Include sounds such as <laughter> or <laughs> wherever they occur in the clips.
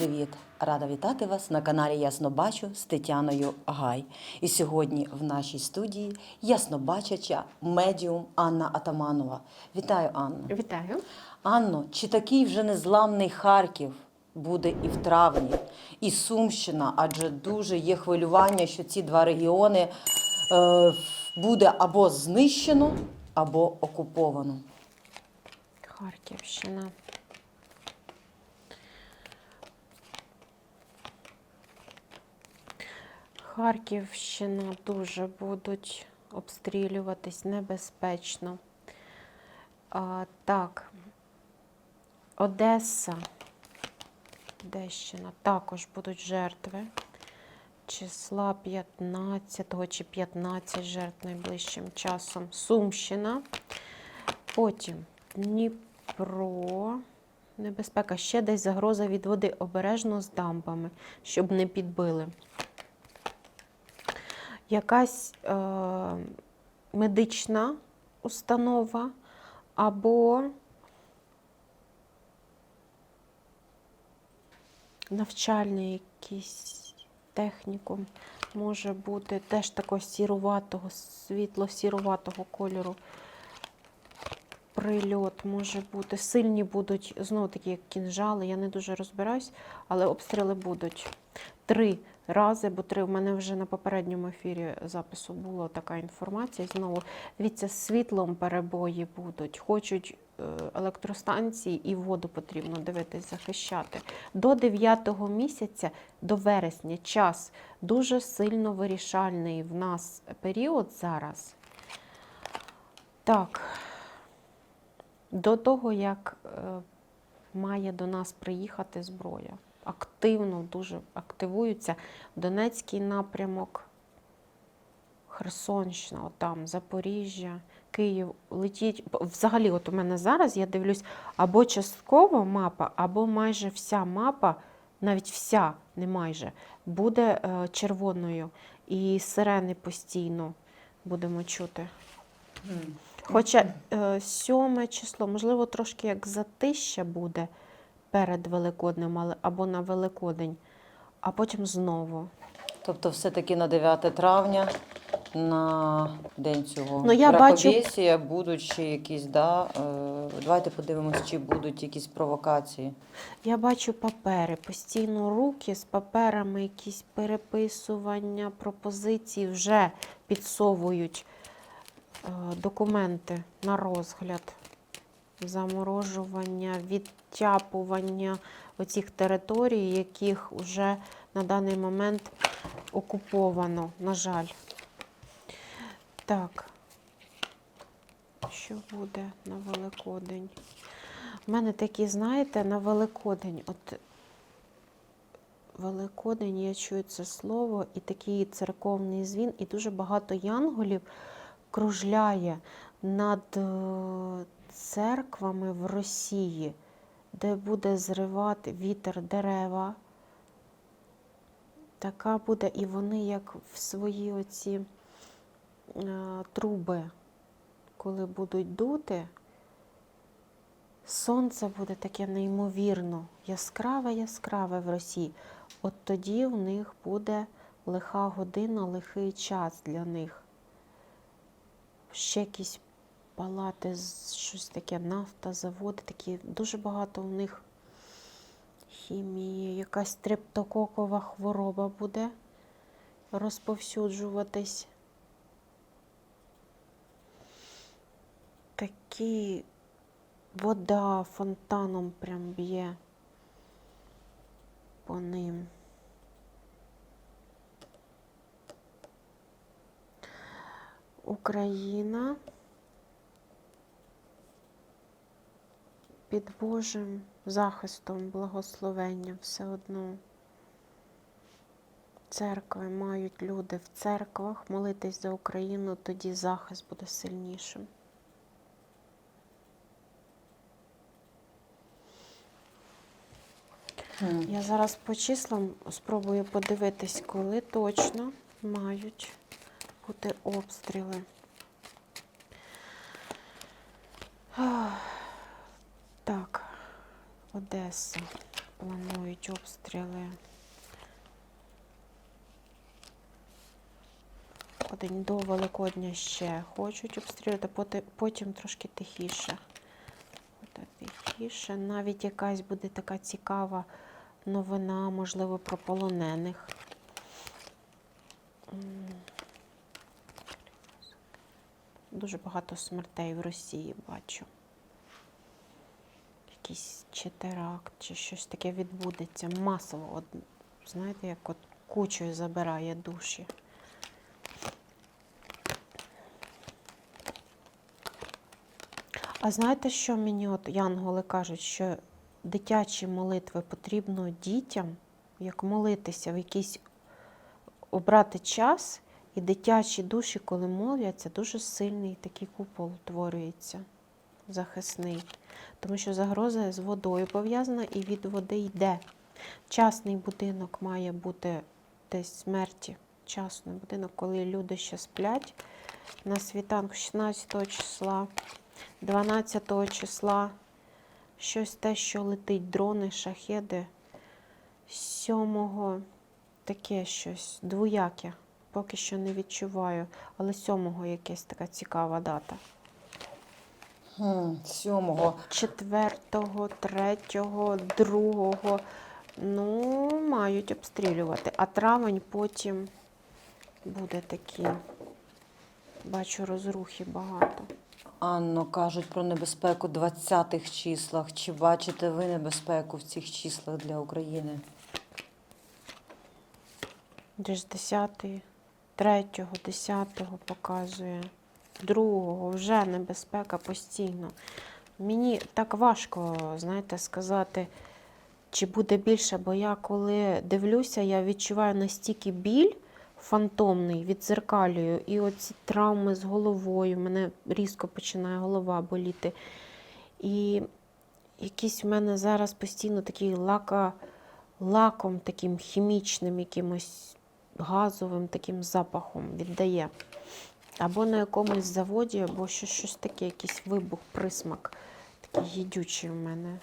привіт! Рада вітати вас на каналі Ясно Бачу з Тетяною Гай. І сьогодні в нашій студії яснобачача медіум Анна Атаманова. Вітаю, Анну. Вітаю. Анно, чи такий вже незламний Харків буде і в травні, і Сумщина, адже дуже є хвилювання, що ці два регіони е, буде або знищено, або окуповано. Харківщина. Харківщина дуже будуть обстрілюватись небезпечно. А, так, Одеса, Одещина також будуть жертви. Числа 15 чи 15 жертв найближчим часом. Сумщина. Потім Дніпро. Небезпека. Ще десь загроза від води. Обережно з дамбами, щоб не підбили. Якась е, медична установа або навчальний якийсь технікум може бути теж такого сіруватого, світло-сіруватого кольору прильот може бути. Сильні будуть, знову такі, як кінжали, я не дуже розбираюсь, але обстріли будуть. Три рази, бо три в мене вже на попередньому ефірі запису була така інформація. Знову, дивіться, світлом перебої будуть, хочуть е, електростанції і воду потрібно дивитись, захищати. До 9 місяця, до вересня, час дуже сильно вирішальний в нас період зараз. Так до того, як е, має до нас приїхати зброя. Активно дуже активуються Донецький напрямок, Херсонщина, отам, Запоріжжя, Київ летіть. Взагалі, от у мене зараз я дивлюсь або частково мапа, або майже вся мапа, навіть вся, не майже, буде е, червоною. І сирени постійно будемо чути. Хоча е, сьоме число, можливо, трошки як затища буде перед Великоднем, або на Великодень, а потім знову. Тобто, все-таки на 9 травня, на день цього Ну, я бачу- будуть ще якісь, да, е, давайте подивимось, чи будуть якісь провокації. Я бачу папери, постійно руки з паперами, якісь переписування, пропозиції вже підсовують е, документи на розгляд, заморожування, відтяпування оцих територій, яких вже на даний момент окуповано, на жаль. Так, що буде на Великодень? У мене такі, знаєте, на Великодень, от Великодень, я чую це слово, і такий церковний звін, і дуже багато янголів кружляє над е, церквами в Росії, де буде зривати вітер дерева. Така буде, і вони як в свої оці е, труби, коли будуть дути, сонце буде таке неймовірно, яскраве, яскраве в Росії. От тоді в них буде лиха година, лихий час для них. Ще якісь палати, щось таке, нафта, заводи, такі дуже багато в них хімії, якась стрептококова хвороба буде розповсюджуватись. Такі вода фонтаном прям б'є по ним. Україна під Божим захистом, благословенням все одно. Церкви мають люди в церквах молитись за Україну, тоді захист буде сильнішим. Я зараз по числам спробую подивитись, коли точно мають бути обстріли. Так, Одеса. планують обстріли. Один до Великодня ще хочуть обстрілювати, потім трошки тихіше. Тихіше. Навіть якась буде така цікава новина, можливо, про полонених. Дуже багато смертей в Росії бачу. Якийсь чи теракт, чи щось таке відбудеться масово. От, знаєте, як от кучою забирає душі. А знаєте, що мені от янголи кажуть, що дитячі молитви потрібно дітям, як молитися в якийсь обрати час, і дитячі душі, коли моляться, дуже сильний такий купол утворюється, захисний. Тому що загроза з водою пов'язана і від води йде. Частний будинок має бути десь смерті. Частний будинок, коли люди ще сплять на світанку 16 числа, 12 числа, щось те, що летить, дрони, шахеди. 7 таке щось двояке. Поки що не відчуваю, але 7 якась така цікава дата. Хм, сьомого. Четвертого, третього, другого. Ну, мають обстрілювати. А травень потім буде такий. Бачу, розрухи багато. Анно, кажуть про небезпеку 20-х числах. Чи бачите ви небезпеку в цих числах для України? Де ж 10, 3, 10 показує. Другого вже небезпека постійно. Мені так важко, знаєте, сказати, чи буде більше, бо я коли дивлюся, я відчуваю настільки біль фантомний, відзеркалюю, і оці травми з головою, мене різко починає голова боліти. І якийсь в мене зараз постійно такий лака, лаком таким хімічним, якимось газовим таким запахом віддає. Або на якомусь заводі, або щось, щось таке, якийсь вибух, присмак. Такий їдючий в мене.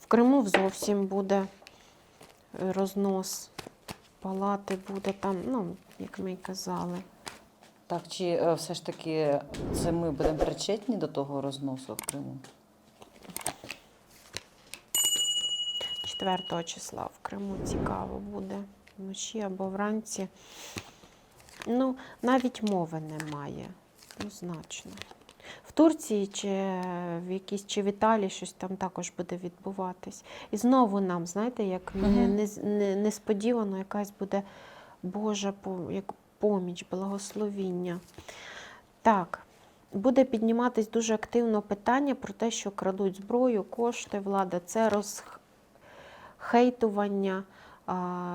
В Криму зовсім буде рознос. Палати буде там, ну, як ми й казали. Так, чи е, все ж таки це ми будемо причетні до того розносу в Криму? 4 числа в Криму цікаво буде вночі або вранці. Ну, навіть мови немає. Однозначно. В Турції чи в якійсь чи в Італії щось там також буде відбуватись. І знову нам, знаєте, як Мгм. не, не, несподівано якась буде Божа як поміч, благословіння. Так, буде підніматись дуже активно питання про те, що крадуть зброю, кошти, влада. Це розхейтування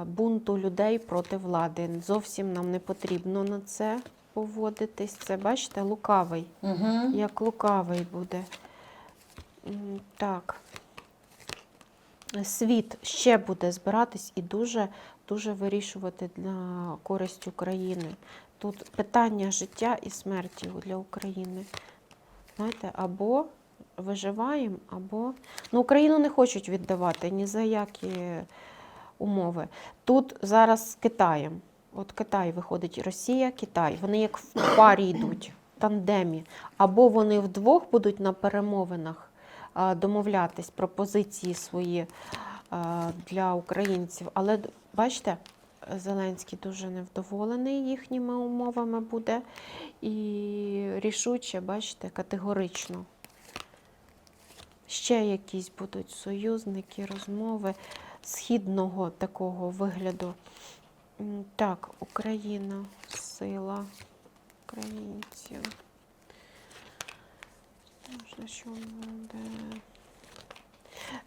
бунту людей проти влади. Зовсім нам не потрібно на це поводитись. Це, бачите, лукавий. Угу. Як лукавий буде. Так. Світ ще буде збиратись і дуже, дуже вирішувати на користь України. Тут питання життя і смерті для України. Знаєте, або виживаємо, або. Ну, Україну не хочуть віддавати ні за які умови. Тут зараз з Китаєм. От Китай виходить, Росія, Китай. Вони як в парі йдуть, в тандемі. Або вони вдвох будуть на перемовинах домовлятись пропозиції свої для українців. Але бачите, Зеленський дуже невдоволений їхніми умовами буде. І рішуче, бачите, категорично. Ще якісь будуть союзники, розмови східного такого вигляду. Так, Україна, сила українців.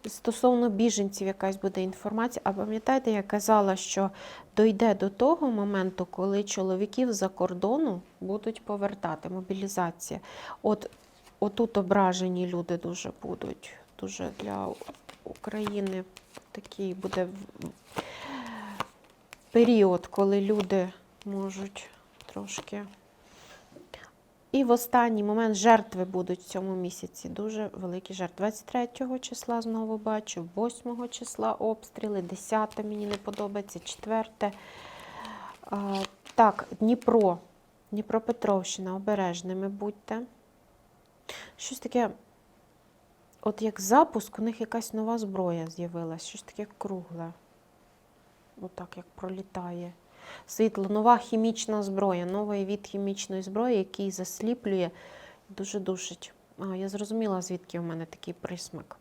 Стосовно біженців якась буде інформація. А пам'ятаєте, я казала, що дойде до того моменту, коли чоловіків за кордону будуть повертати, мобілізація. От отут ображені люди дуже будуть. Дуже для України такий буде період, коли люди можуть трошки. І в останній момент жертви будуть в цьому місяці. Дуже великі жертви. 23 числа знову бачу, 8 числа обстріли, 10 мені не подобається, 4. Так, Дніпро, Дніпропетровщина, обережними будьте. Щось таке, от як запуск, у них якась нова зброя з'явилась, щось таке кругле. Отак, як пролітає. Світло, нова хімічна зброя, новий від хімічної зброї, який засліплює, дуже душить. А, я зрозуміла, звідки у мене такий присмак.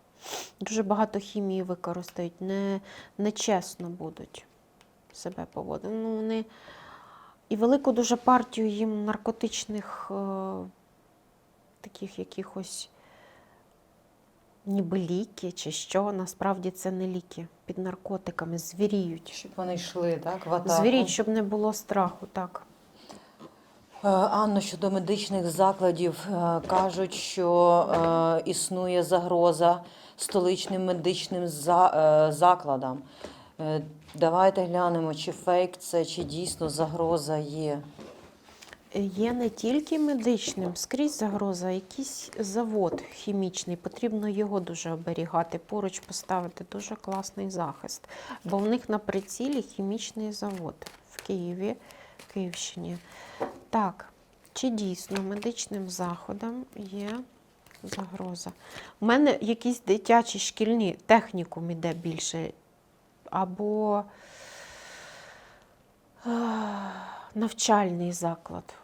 Дуже багато хімії використають, не, нечесно будуть себе поводити. Ну, вони... І велику дуже партію їм наркотичних е, таких якихось ніби ліки чи що. Насправді це не ліки. Під наркотиками звіріють. Щоб вони йшли, так? В атаку. Звіріть, щоб не було страху, так. Е, Анно, щодо медичних закладів, е, кажуть, що е, існує загроза столичним медичним за- закладам. Давайте глянемо, чи фейк це, чи дійсно загроза є. Є не тільки медичним, скрізь загроза, якийсь завод хімічний, потрібно його дуже оберігати, поруч поставити дуже класний захист. Бо в них на прицілі хімічний завод в Києві, Київщині. Так, чи дійсно медичним заходом є загроза? У мене якісь дитячі шкільні технікум іде більше. Або навчальний заклад,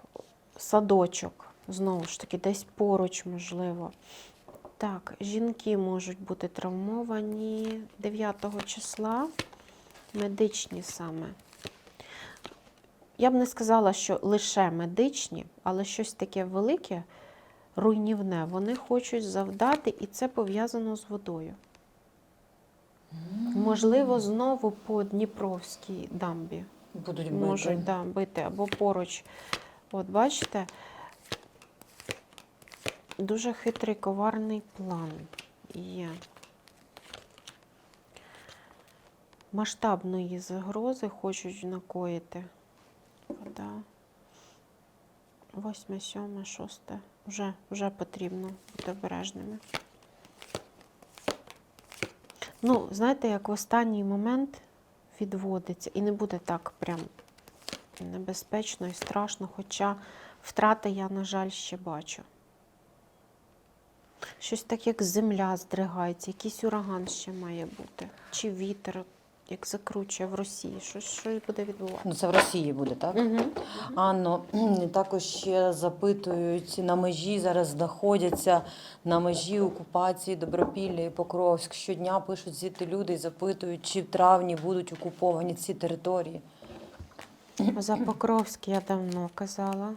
садочок, знову ж таки, десь поруч, можливо. Так, жінки можуть бути травмовані 9 числа, медичні саме. Я б не сказала, що лише медичні, але щось таке велике, руйнівне, вони хочуть завдати, і це пов'язано з водою. Можливо, знову по Дніпровській дамбі Будуть бити. можуть да, бити або поруч. От бачите, дуже хитрий коварний план є. Масштабної загрози хочуть накоїти. Вода. Восьме, сьоме, шосте. Вже, вже потрібно бути обережними. Ну, знаєте, як в останній момент відводиться. І не буде так прям небезпечно і страшно, хоча втрати я, на жаль, ще бачу. Щось так, як земля здригається, якийсь ураган ще має бути. Чи вітер, як закручує в Росії. Щось, щось буде відбуватися. Ну, це в Росії буде, так? Угу. Анно, <clears throat> також ще запитують, на межі зараз знаходяться на межі окупації Добропілля і Покровськ. Щодня пишуть звідти люди і запитують, чи в травні будуть окуповані ці території. За Покровськ я давно казала,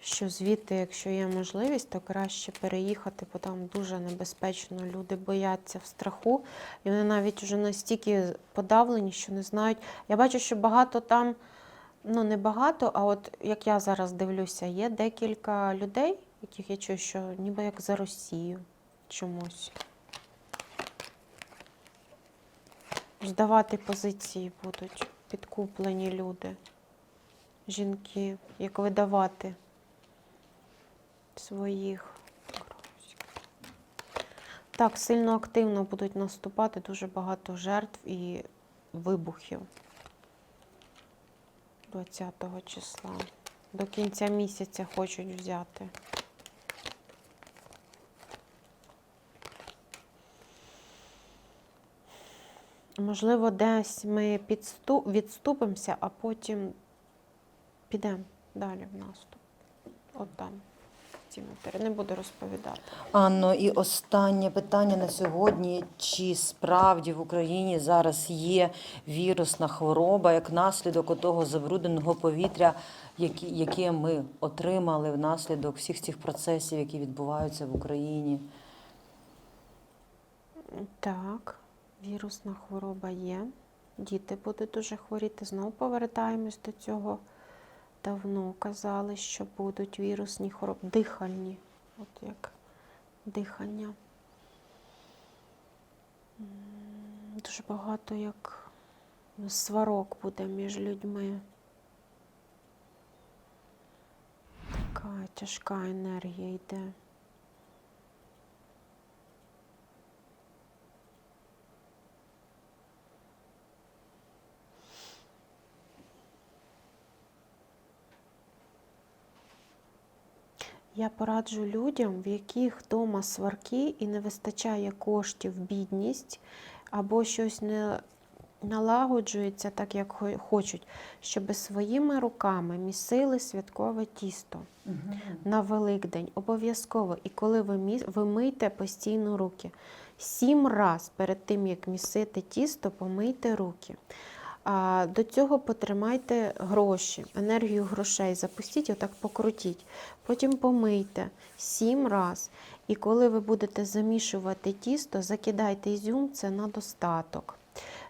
що звідти, якщо є можливість, то краще переїхати, бо там дуже небезпечно. Люди бояться в страху, і вони навіть вже настільки подавлені, що не знають. Я бачу, що багато там, ну не багато, а от як я зараз дивлюся, є декілька людей, яких я чую, що ніби як за Росію чомусь. Здавати позиції будуть підкуплені люди, жінки, як видавати своїх. Так, сильно активно будуть наступати, дуже багато жертв і вибухів 20 числа. До кінця місяця хочуть взяти. Можливо, десь ми підсту... відступимося, а потім підемо далі в наступ. От там. Не буду розповідати. Анно, і останнє питання на сьогодні: чи справді в Україні зараз є вірусна хвороба як наслідок того забрудненого повітря, яке ми отримали внаслідок всіх цих процесів, які відбуваються в Україні? Так, вірусна хвороба є. Діти будуть дуже хворіти. Знову повертаємось до цього. Давно казали, що будуть вірусні хвороби, дихальні, от як дихання. Дуже багато як сварок буде між людьми. Така тяжка енергія йде. Я пораджу людям, в яких вдома сварки і не вистачає коштів, бідність або щось не налагоджується так, як хочуть, щоб своїми руками місили святкове тісто на Великдень. Обов'язково. І коли ви, мі... ви мийте постійно руки. Сім раз перед тим, як місити тісто, помийте руки. До цього потримайте гроші, енергію грошей, запустіть, отак покрутіть. Потім помийте сім раз. І коли ви будете замішувати тісто, закидайте ізюм, це на достаток.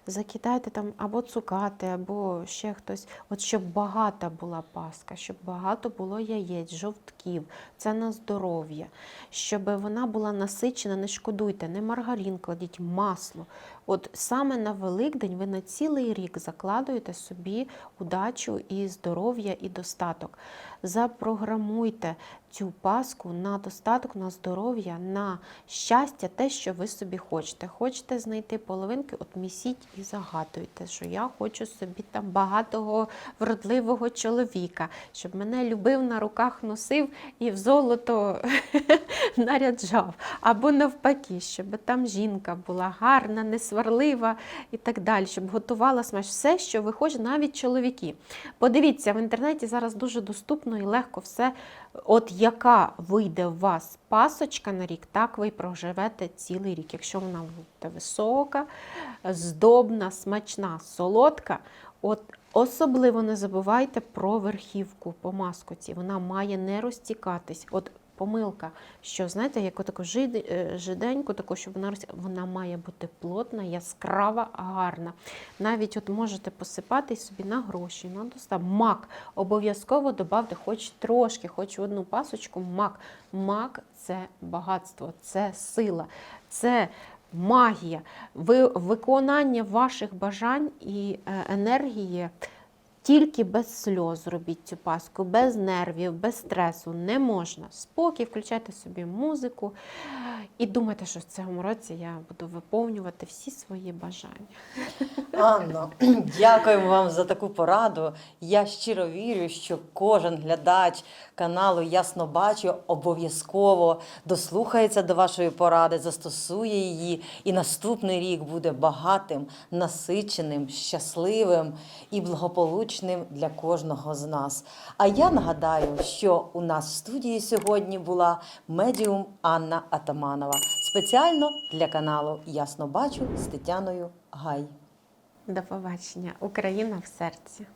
Закидайте там або цукати, або ще хтось, от щоб багата була паска, щоб багато було яєць, жовтків, це на здоров'я, щоб вона була насичена, не шкодуйте, не маргарин кладіть, масло. От саме на Великдень ви на цілий рік закладуєте собі удачу і здоров'я, і достаток. Запрограмуйте цю паску на достаток, на здоров'я, на щастя, те, що ви собі хочете. Хочете знайти половинки, от місіть і загадуйте, що я хочу собі там багатого вродливого чоловіка, щоб мене любив на руках носив і в золото <laughs> наряджав. Або навпаки, щоб там жінка була гарна, несварлива і так далі, щоб готувала смаж все, що ви хочете, навіть чоловіки. Подивіться, в інтернеті зараз дуже доступно і легко все. От яка вийде у вас пасочка на рік, так ви проживете цілий рік. Якщо вона буде висока, здобна, смачна, солодка, от особливо не забувайте про верхівку по маскоці. Вона має не розтікатись. От помилка, що знаєте, як таку жиденьку, таку, щоб вона вона має бути плотна, яскрава, гарна. Навіть от можете посипати собі на гроші, на достав. Мак обов'язково додавте хоч трошки, хоч одну пасочку. Мак. Мак це багатство, це сила, це магія, виконання ваших бажань і е, енергії. Тільки без сльоз робіть цю паску, без нервів, без стресу не можна. Спокій, включайте собі музику і думайте, що в цьому році я буду виповнювати всі свої бажання. Анно, дякуємо вам за таку пораду. Я щиро вірю, що кожен глядач каналу Ясно Бачу обов'язково дослухається до вашої поради, застосує її, і наступний рік буде багатим, насиченим, щасливим і благополучним для кожного з нас. А я нагадаю, що у нас в студії сьогодні була медіум Анна Атаманова спеціально для каналу Ясно Бачу з Тетяною Гай. До побачення. Україна в серці.